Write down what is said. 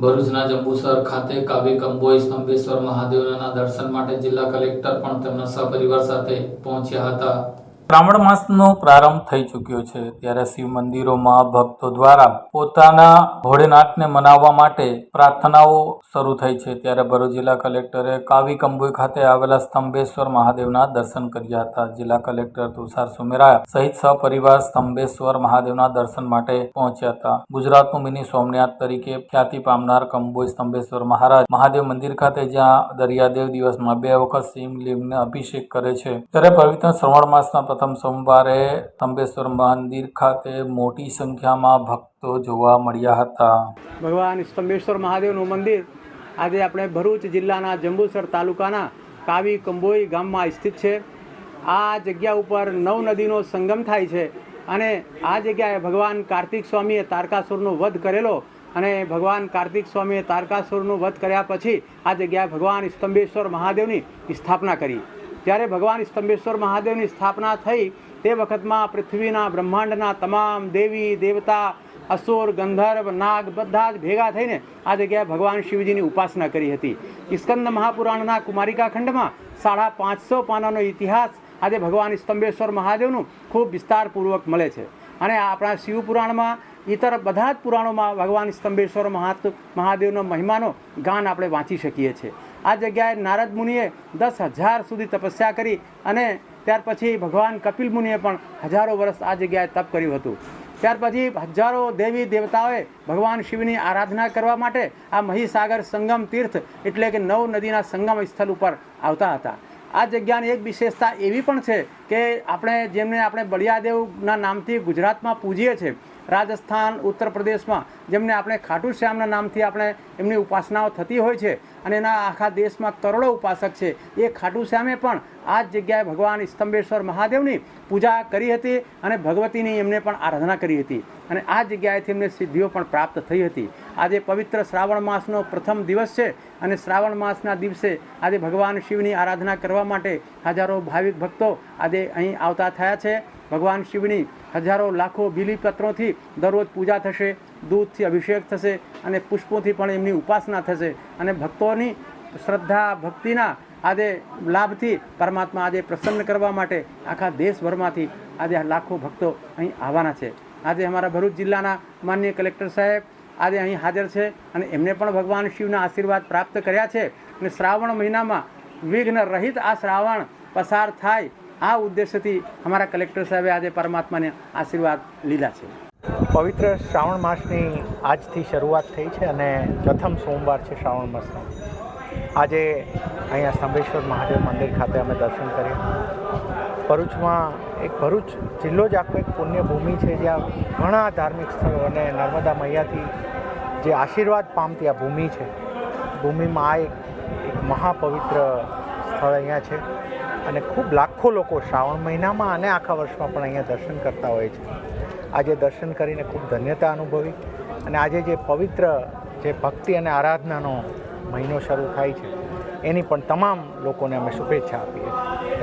ભરૂચના જંબુસર ખાતે કાવી કંબોઈ સ્તંભેશ્વર મહાદેવના દર્શન માટે જિલ્લા કલેક્ટર પણ તેમના સહપરિવાર સાથે પહોંચ્યા હતા. શ્રાવણ માસનો પ્રારંભ થઈ ચૂક્યો છે. ત્યારે શિવ મંદિરોમાં ભક્તો દ્વારા પોતાના ભોળેનાથને મનાવવા માટે પ્રાર્થનાઓ શરૂ થઈ છે. ત્યારે ભરૂચ જિલ્લા કલેક્ટરે કાવી કંબોઈ ખાતે આવેલા સ્તંભેશ્વર મહાદેવના દર્શન કર્યા હતા. જિલ્લા કલેક્ટર તુષાર સુમેરા સહિત સહપરિવાર સ્તંભેશ્વર મહાદેવના દર્શન માટે પહોંચ્યા હતા. ગુજરાતનું મિની સોમનાથ તરીકે ખ્યાતિ પામનાર કંબોઈ સ્તંભેશ્વર મહારાજ મહાદેવ મંદિર ખાતે જ્યાં દરિયાદેવ દિવસમાં બે વખત શિવલિંગને અભિષેક કરે છે. ત્યારે પવિત્ર શ્રવણ માસના પ્રથમ સોમવારે તંબેશ્વર મંદિર ખાતે મોટી સંખ્યામાં ભક્તો જોવા મળ્યા હતા. ભગવાન સ્તંભેશ્વર મહાદેવનું મંદિર આજે આપણે ભરૂચ જિલ્લાના જંબુસર તાલુકાના કાવી કંબોઈ ગામમાં સ્થિત છે. આ જગ્યા ઉપર નવ નદીનો સંગમ થાય છે અને આ જગ્યાએ ભગવાન કાર્તિક સ્વામીએ તારકાસુરનો વધ કરેલો અને ભગવાન કાર્તિક સ્વામીએ તારકાસુરનો વધ કર્યા પછી આ જગ્યાએ ભગવાન સ્તંભેશ્વર મહાદેવની સ્થાપના કરી. જ્યારે ભગવાન સ્તંભેશ્વર મહાદેવની સ્થાપના થઈ તે વખતમાં પૃથ્વીના બ્રહ્માંડના તમામ દેવી, દેવતા, અસુર, ગંધર્વ, નાગ બધા જ ભેગા થઈને આ જગ્યાએ ભગવાન શિવજીની ઉપાસના કરી હતી. સ્કંદ મહાપુરાણના કુમારિકા ખંડમાં સાડા પાંચસો પાનાનો ઇતિહાસ આજે ભગવાન સ્તંભેશ્વર મહાદેવનું ખૂબ વિસ્તારપૂર્વક મળે છે. અને આપણા શિવપુરાણમાં ઇતર બધા જ પુરાણોમાં ભગવાન સ્તંભેશ્વર મહાદેવનો મહિમાનો ગાન આપણે વાંચી શકીએ છીએ. આ જગ્યાએ નારદ મુનિએ દસ હજાર સુધી તપસ્યા કરી અને ત્યાર પછી ભગવાન કપિલ મુનિએ પણ હજારો વર્ષ આ જગ્યાએ તપ કર્યું હતું. ત્યાર પછી હજારો દેવી દેવતાઓએ ભગવાન શિવની આરાધના કરવા માટે આ મહીસાગર સંગમ તીર્થ એટલે કે નવ નદીના સંગમ સ્થળ ઉપર આવતા હતા. આ જગ્યાની એક વિશેષતા એવી પણ છે કે આપણે જેમને આપણે બળિયાદેવના નામથી ગુજરાતમાં પૂજીએ છીએ રાજસ્થાન, ઉત્તર પ્રદેશમાં, જેમને આપણે ખાટુ શ્યામના નામથી આપણે એમની ઉપાસનાઓ થતી હોય છે અને એના આખા દેશમાં કરોડો ઉપાસક છે. એ ખાટુ શ્યામે પણ આ જ જગ્યાએ ભગવાન સ્તંભેશ્વર મહાદેવની પૂજા કરી હતી અને ભગવતીની એમને પણ આરાધના કરી હતી. અને આ જગ્યાએથી એમને સિદ્ધિઓ પણ પ્રાપ્ત થઈ હતી. આજે પવિત્ર શ્રાવણ માસનો પ્રથમ દિવસ છે અને શ્રાવણ માસના દિવસે આજે ભગવાન શિવની આરાધના કરવા માટે હજારો ભાવિક ભક્તો આજે અહીં આવતા થયા છે. ભગવાન શિવની હજારો લાખો બીલીપત્રોથી દરરોજ પૂજા થશે, દૂધથી અભિષેક થશે અને પુષ્પોથી પણ એમની ઉપાસના થશે. અને ભક્તોની શ્રદ્ધા, ભક્તિના આજે લાભથી પરમાત્મા આજે પ્રસન્ન કરવા માટે આખા દેશભરમાંથી આજે લાખો ભક્તો અહીં આવવાના છે. આજે અમારા ભરૂચ જિલ્લાના માનનીય કલેક્ટર સાહેબ આજે અહીં હાજર છે અને એમને પણ ભગવાન શિવના આશીર્વાદ પ્રાપ્ત કર્યા છે. અને શ્રાવણ મહિનામાં વિઘ્ન રહિત આ શ્રાવણ પસાર થાય આ ઉદ્દેશ્યથી અમારા કલેક્ટર સાહેબે આજે પરમાત્માને આશીર્વાદ લીધા છે. પવિત્ર શ્રાવણ માસની આજથી શરૂઆત થઈ છે અને પ્રથમ સોમવાર છે શ્રાવણ માસનો. આજે અહીંયા સ્તંભેશ્વર મહાદેવ મંદિર ખાતે અમે દર્શન કર્યા ભરૂચમાં એક ભરૂચ જિલ્લો જ આખો એક પુણ્યભૂમિ છે જ્યાં ઘણા ધાર્મિક સ્થળો અને નર્મદા મૈયાથી જે આશીર્વાદ પામતી આ ભૂમિ છે. ભૂમિમાં આ એક મહાપવિત્ર સ્થળ અહીંયા છે. અને ખૂબ લાખો લોકો શ્રાવણ મહિનામાં અને આખા વર્ષમાં પણ અહીંયા દર્શન કરતા હોય છે. આજે દર્શન કરીને ખૂબ ધન્યતા અનુભવી અને આજે જે પવિત્ર જે ભક્તિ અને આરાધનાનો મહિનો શરૂ થાય છે, એની પણ તમામ લોકોને અમે શુભેચ્છા આપીએ છીએ.